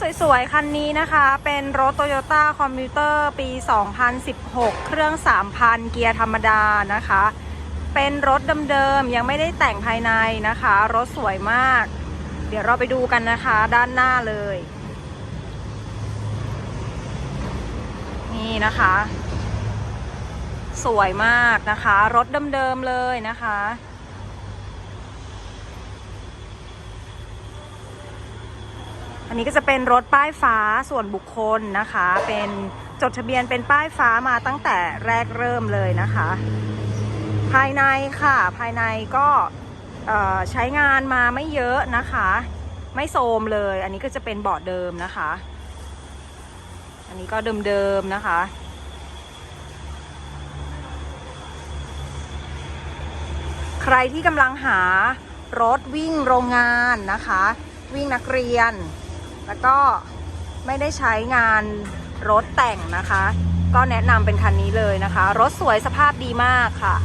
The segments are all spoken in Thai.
สวยๆ คันนี้นะคะ เป็นรถ Toyota Commuter ปี 2016 เครื่อง 3,000 เกียร์ธรรมดานะคะ เป็นรถเดิมๆ ยังไม่ได้แต่งภายในนะคะ รถสวยมาก เดี๋ยวเราไปดูกันนะคะด้านหน้าเลย นี่นะคะ สวยมากนะคะ รถเดิมๆ เลยนะคะ อันนี้ก็จะเป็นรถป้ายฟ้าส่วนบุคคลนะคะ เป็นจดทะเบียนเป็นป้ายฟ้ามาตั้งแต่แรกเริ่มเลยนะคะ ภายในค่ะ ภายในก็ใช้งานมาไม่เยอะนะคะ ไม่โทรมเลย อันนี้ก็จะเป็นเบาะเดิมนะคะ อันนี้ก็เดิมๆนะคะ ใครที่กำลังหารถวิ่งโรงงานนะคะ วิ่งนักเรียน แล้วก็ไม่ได้ใช้งานรถแต่งนะคะ ก็แนะนำเป็นคันนี้เลยนะคะ รถสวยสภาพดีมากค่ะ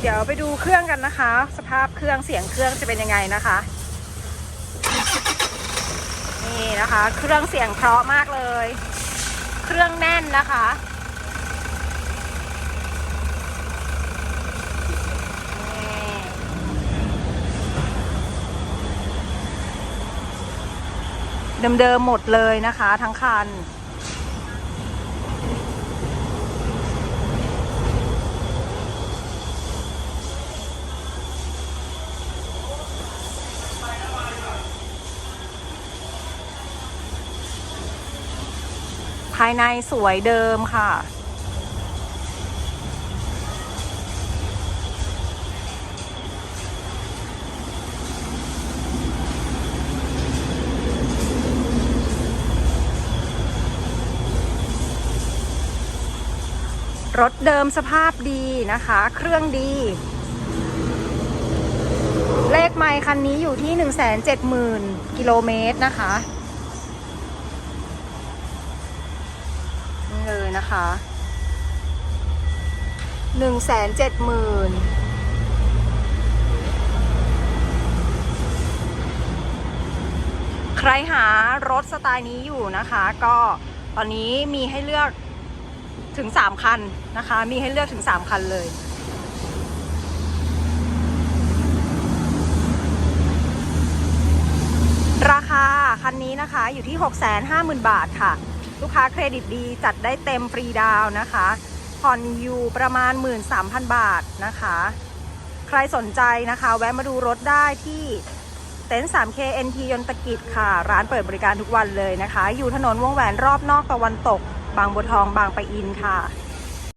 เดี๋ยวไปดูเครื่องกันนะคะ สภาพเครื่องเสียงเครื่องจะเป็นยังไงนะคะ นี่นะคะ เครื่องเสียงเพราะมากเลย เครื่องแน่นนะคะ เดิมๆหมดเลยนะคะ ทั้งคัน ภายในสวยเดิมค่ะ รถเดิมสภาพดีนะคะ เครื่องดี เลขไมค์คันนี้อยู่ที่ 170,000 กิโลเมตรนะคะนี่เลยนะคะหนึ่งแสนเจ็ดหมื่นใครหารถสไตล์นี้อยู่นะคะ ก็ตอนนี้มีให้เลือก ถึง 3 คันนะคะ มีให้เลือกถึง 3 คันเลย ราคาคันนี้นะคะอยู่ที่ 650,000 บาทค่ะ ลูกค้าเครดิตดีจัดได้เต็มฟรีดาวนะคะผ่อนอยู่ประมาณ 13,000 บาทนะคะ ใครสนใจนะคะ แวะมาดูรถได้ที่เต็นท์ 3K NT ยนตกิจค่ะ ร้านเปิดบริการทุกวันเลยนะคะ อยู่ถนนวงแหวนรอบนอกตะวันตก บางบัวทองบางปะอินค่ะ